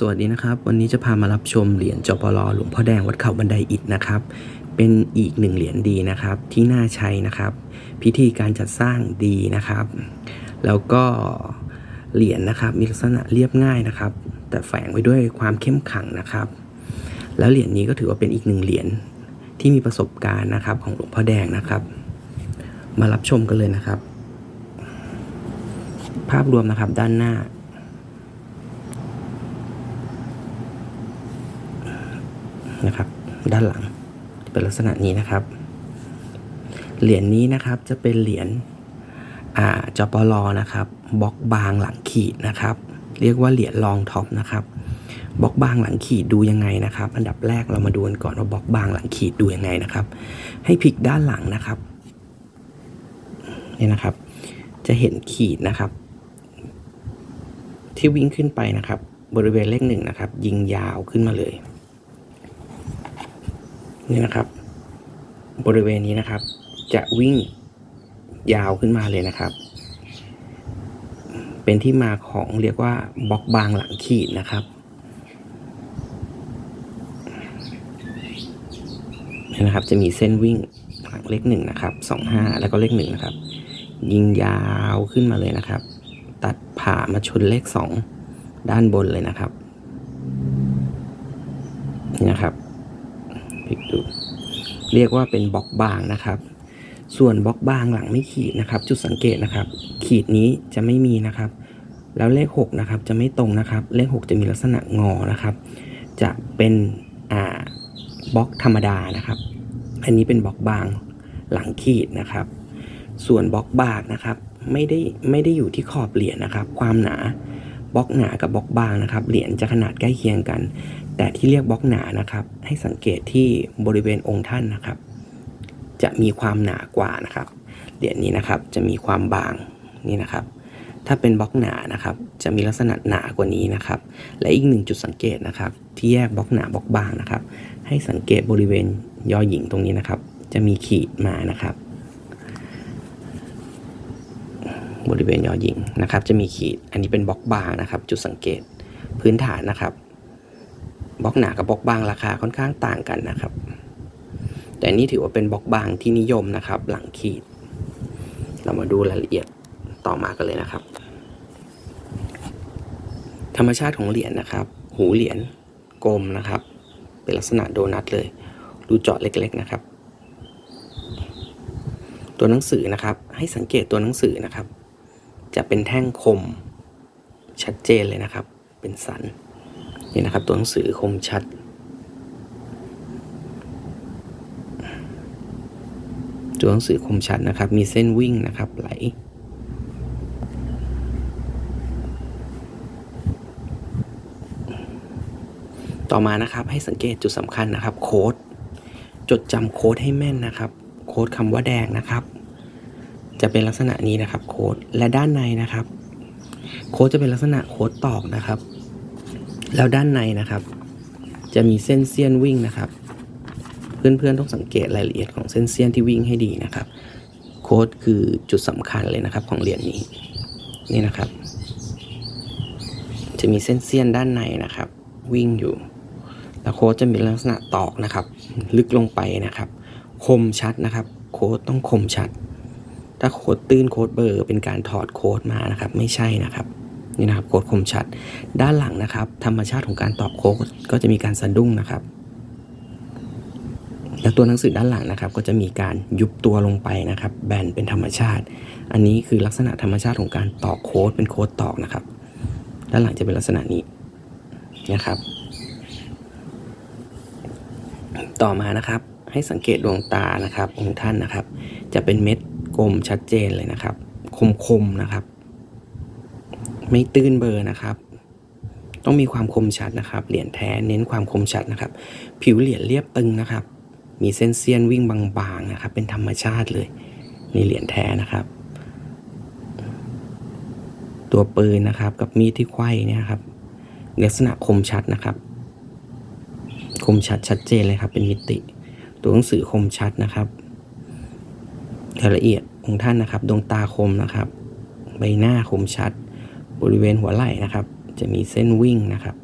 สวัสดีนะครับ วันนี้จะพามารับชมเหรียญจปลหลวงพ่อแดงวัดเขาบันไดอิฐนะครับ เป็นอีกหนึ่งเหรียญดีนะครับ ที่น่าใช้นะครับ พิธีการจัดสร้างดีนะครับ แล้วก็เหรียญนะครับมีลักษณะเรียบง่ายนะครับ แต่แฝงไว้ด้วยความเข้มขังนะครับ แล้วเหรียญนี้ก็ถือว่าเป็นอีกหนึ่งเหรียญที่มีประสบการณ์นะครับของหลวงพ่อแดงนะครับ มารับชมกันเลยนะครับ ภาพรวมนะครับด้านหน้า นะครับ ด้านหลังเป็นลักษณะนี้นะครับ เหรียญนี้นะครับจะเป็นเหรียญอ่าจปลนะครับบล็อกบางหลังขีดนะครับ เรียกว่าเหรียญรองท็อปนะครับบล็อกบางหลังขีดดูยังไงนะครับ อันดับแรกเรามาดูกันก่อนว่าบล็อกบางหลังขีดดูยังไงนะครับ ให้พลิกด้านหลังนะครับนี่นะครับ จะเห็นขีดนะครับ ที่วิ่งขึ้นไปนะครับ บริเวณเลขหนึ่งนะครับ ยิงยาวขึ้นมาเลย นี่นะครับ บริเวณนี้นะครับ จะวิ่งยาวขึ้นมาเลยนะครับ เป็นที่มาของเรียกว่าบล็อกบางหลังขีดนะครับนี่นะครับ จะมีเส้นวิ่งหลังเลขหนึ่งนะครับสองห้าแล้วก็เลขหนึ่งนะครับ ยิงยาวขึ้นมาเลยนะครับ ตัดผ่ามาชนเลขสองด้านบนเลยนะครับนี่นะครับ พลิกดู เรียกว่าเป็นบล็อกบางนะครับ ส่วนบล็อกบางหลังไม่ขีดนะครับ จุดสังเกตนะครับ ขีดนี้จะไม่มีนะครับ แล้วเลข6นะครับจะไม่ตรงนะครับ เลข 6 จะมีลักษณะงอนะครับ จะเป็นอ่าบล็อกธรรมดานะครับ อันนี้เป็นบล็อกบางหลังขีดนะครับ ส่วนบล็อกบางนะครับ ไม่ได้ไม่ได้อยู่ที่ขอบเหรียญนะครับ ความหนา บล็อกหนากับบล็อกบางนะครับ เหรียญจะขนาดใกล้เคียงกัน แต่ที่เรียกบล็อกหนานะครับ ให้สังเกตที่บริเวณองค์ท่านนะครับ จะมีความหนากว่านะครับ เหรียญนี้นะครับจะมีความบางนี่นะครับ ถ้าเป็นบล็อกหนานะครับ จะมีลักษณะหนากว่านี้นะครับ และอีกหนึ่งจุดสังเกตนะครับ ที่แยกบล็อกหนาบล็อกบางนะครับ ให้สังเกตบริเวณยอหญิงตรงนี้นะครับ จะมีขีดมานะครับ บริเวณยอหญิงนะครับ จะมีขีด อันนี้เป็นบล็อกบางนะครับ จุดสังเกตพื้นฐานนะครับบล็อกหนากับบล็อกบางราคาค่อนข้างต่างกันนะครับ แต่นี่ถือว่าเป็นบล็อกบางที่นิยมนะครับ หลังขีด เรามาดูรายละเอียดต่อมากันเลยนะครับ ธรรมชาติของเหรียญนะครับ หูเหรียญกลมนะครับ เป็นลักษณะโดนัทเลยดูเจาะเล็กๆนะครับ ตัวหนังสือนะครับ ให้สังเกตตัวหนังสือนะครับ จะเป็นแท่งคมชัดเจนเลยนะครับ เป็นสันนี่นะครับ ตัวหนังสือคมชัด ตัวหนังสือคมชัดนะครับ มีเส้นวิ่งนะครับไหลต่อมานะครับให้สังเกตจุดสำคัญนะครับ โค้ดจดจำโค้ดให้แม่นนะครับ โค้ดคำว่าแดงนะครับ จะเป็นลักษณะนี้นะครับโค้ดและด้านในนะครับ โค้ดจะเป็นลักษณะโค้ดตอกนะครับ แล้วด้านในนะครับ จะมีเส้นเสี้ยนวิ่งนะครับ เพื่อนๆต้องสังเกตรายละเอียดของเส้นเสี้ยนที่วิ่งให้ดีนะครับ โค้ดคือจุดสำคัญเลยนะครับของเหรียญนี้นี่นะครับ จะมีเส้นเสี้ยนด้านในนะครับ วิ่งอยู่ แล้วโค้ดจะมีลักษณะตอกนะครับ ลึกลงไปนะครับ คมชัดนะครับ โค้ดต้องคมชัด ถ้าโค้ดตื้นโค้ดเบอร์ เป็นการถอดโค้ดมานะครับ ไม่ใช่นะครับนี่นะครับโค้ดคมชัด ด้านหลังนะครับ ธรรมชาติของการตอกโค้ดก็จะมีการสะดุ้งนะครับแล้วตัวหนังสือด้านหลังนะครับ ก็จะมีการยุบตัวลงไปนะครับ แบนเป็นธรรมชาติ อันนี้คือลักษณะธรรมชาติของการตอกโค้ดเป็นโค้ดตอกนะครับ ด้านหลังจะเป็นลักษณะนี้นะครับ ต่อมานะครับให้สังเกตดวงตานะครับองค์ท่านนะครับ จะเป็นเม็ด กลมชัดเจนเลยนะครับ คมๆนะครับ ไม่ตื้นเบอร์นะครับ ต้องมีความคมชัดนะครับ เหรียญแท้เน้นความคมชัดนะครับ ผิวเหรียญเรียบตึงนะครับ มีเส้นเสียนวิ่งบางๆนะครับ เป็นธรรมชาติเลยในเหรียญแท้นะครับ ตัวปืนนะครับ กับมีดที่ไขว้เนี่ยครับ ลักษณะคมชัดนะครับ คมชัดชัดเจนเลยครับ เป็นมิติ ตัวหนังสือคมชัดนะครับ รายละเอียดของท่านนะครับ ดวงตาคมนะครับ ใบหน้าคมชัด บริเวณหัวไหล่นะครับ จะมีเส้นวิ่งนะครับ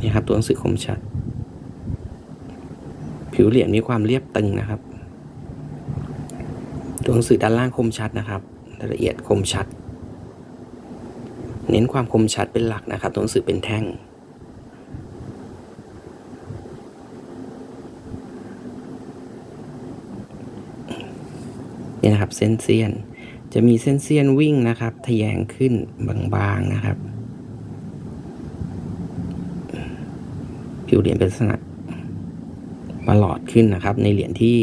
นี่ครับ ตัวหนังสือคมชัด ผิวเหรียญมีความเรียบตึงนะครับ ตัวหนังสือด้านล่างคมชัดนะครับรายละเอียดคมชัด เน้นความคมชัดเป็นหลักนะครับ ตัวหนังสือเป็นแท่ง นี่นะครับ เส้นเซียน จะมีเส้นเซียนวิ่งนะครับทะแยงขึ้นบางๆนะครับ ผิวเหรียญเป็นลักษณะประหลอดขึ้นนะครับ ในเหรียญที่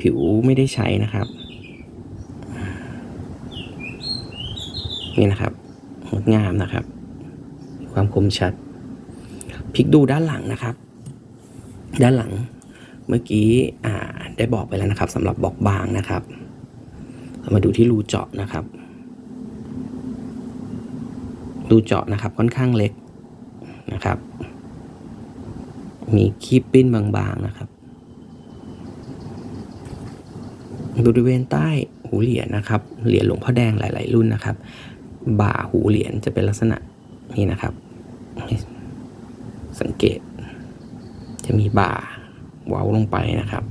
ผิวไม่ได้ใช้นะครับนี่นะครับงดงามนะครับ ความคมชัดพลิกดูด้านหลังนะครับ ด้านหลังเมื่อกี้ได้บอกไปแล้วนะครับสำหรับบอกบางนะครับ มาดูที่รูเจาะนะครับรูเจาะนะครับค่อนข้างเล็กนะครับ มีคีบปิ้นบางๆนะครับ บริเวณใต้หูเหรียญนะครับ เหรียญหลวงพ่อแดงหลาย ๆ รุ่นนะครับ บ่าหูเหรียญจะเป็นลักษณะนี้นะครับ สังเกตจะมีบ่าเว้าลงไปนะครับ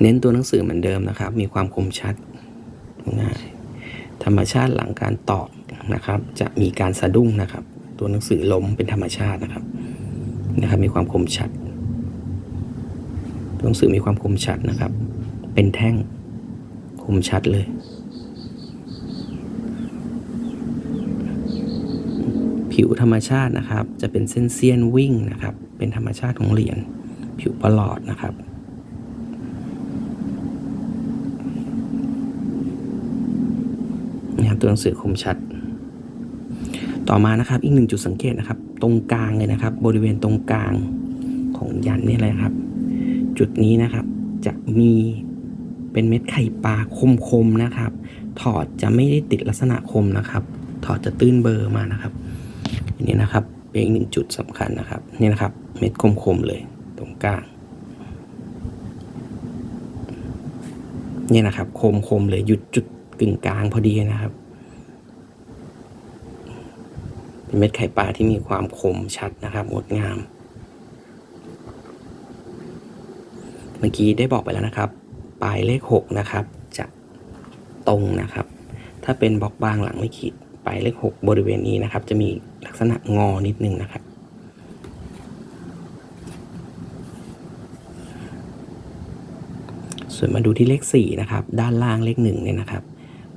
เน้นตัวหนังสือเหมือนเดิมนะครับ มีความคมชัดง่ายธรรมชาติหลังการตอบนะครับ จะมีการสะดุ้งนะครับ ตัวหนังสือล้มเป็นธรรมชาตินะครับนะครับ มีความคมชัด ตัวหนังสือมีความคมชัดนะครับ เป็นแท่งคมชัดเลยผิวธรรมชาตินะครับ จะเป็นเส้นเซียนวิ่งนะครับ เป็นธรรมชาติของเหรียญผิวประหลอดนะครับ นะครับ ตัวหนังสือคมชัด ต่อมานะครับอีกหนึ่งจุดสังเกตนะครับ ตรงกลางเลยนะครับ บริเวณตรงกลางของยันนี่เลยครับ จุดนี้นะครับจะมีเป็นเม็ดไข่ปลาคมๆนะครับ ถอดจะไม่ได้ติดลักษณะคมนะครับ ถอดจะตื้นเบอร์มานะครับอันนี้นะครับเป็นอีกหนึ่งจุดสำคัญนะครับนี่นะครับ เม็ดคมๆเลยตรงกลางนี่นะครับ คมๆเลยหยุดจุดกึ่งกลางพอดีนะครับ เป็นเม็ดไข่ปลาที่มีความคมชัดนะครับงดงาม เมื่อกี้ได้บอกไปแล้วนะครับ ปลายเลขหกนะครับ จะตรงนะครับ ถ้าเป็นบล็อกบางหลังไม่ขีดปลายเลขหกบริเวณนี้นะครับ จะมีลักษณะงอนิดนึงนะครับส่วนมาดูที่เลขสี่นะครับ ด้านล่างเลขหนึ่งเนี่ยนะครับ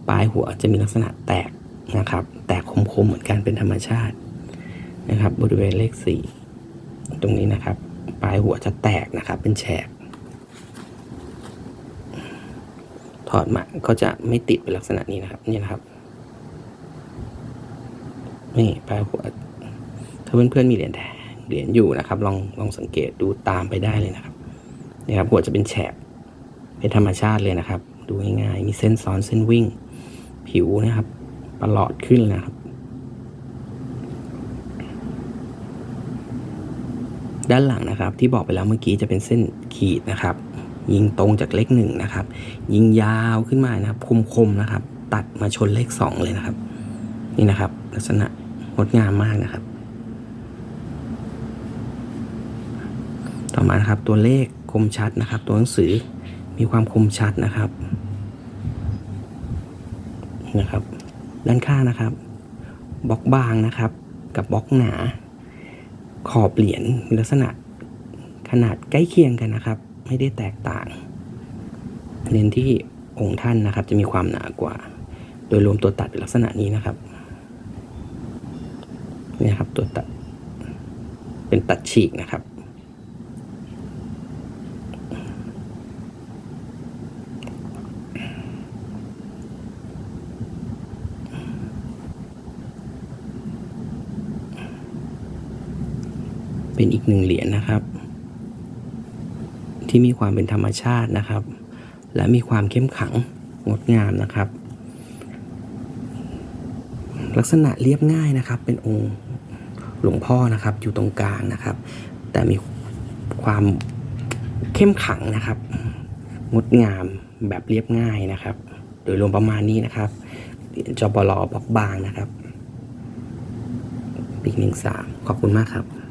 ปลายหัวจะมีลักษณะแตก นะครับ แตกคมๆเหมือนกันเป็นธรรมชาตินะครับ บริเวณเลขสี่ตรงนี้นะครับ ปลายหัวจะแตกนะครับ เป็นแฉกถอดมาก็จะไม่ติดเป็นลักษณะนี้นะครับ นี่นะครับนี่ปลายหัวถ้าเพื่อนๆมีเหรียญแท้เหรียญอยู่นะครับ ลองลองสังเกตดูตามไปได้เลยนะครับนี่ครับหัวจะเป็นแฉกเป็นธรรมชาติเลยนะครับ ดูง่ายๆมีเส้นซ้อนเส้นวิ่ง ผิวนะครับ ประหลอดขึ้นนะครับ ด้านหลังนะครับที่บอกไปแล้วเมื่อกี้จะเป็นเส้นขีดนะครับ ยิงตรงจากเลขหนึ่งนะครับ ยิงยาวขึ้นมานะครับ คมๆนะครับ ตัดมาชนเลขสองเลยนะครับ นี่นะครับ ลักษณะงดงามมากนะครับ ต่อมานะครับตัวเลขคมชัดนะครับ ตัวหนังสือมีความคมชัดนะครับนะครับ ด้านข้างนะครับบล็อกบางนะครับ กับบล็อกหนา ขอบเหรียญมีลักษณะขนาดใกล้เคียงกันนะครับ ไม่ได้แตกต่างเน้นที่องค์ท่านนะครับ จะมีความหนากว่า โดยรวมตัวตัดเป็นลักษณะนี้นะครับนี่ครับตัวตัดเป็นตัดฉีกนะครับ เป็นอีกหนึ่งเหรียญนะครับ ที่มีความเป็นธรรมชาตินะครับ และมีความเข้มขังงดงามนะครับ ลักษณะเรียบง่ายนะครับ เป็นองค์หลวงพ่อนะครับอยู่ตรงกลางนะครับ แต่มีความเข้มขังนะครับ งดงามแบบเรียบง่ายนะครับ โดยรวมประมาณนี้นะครับจปลบล็อกบางนะครับปีหนึ่งสามขอบคุณมากครับ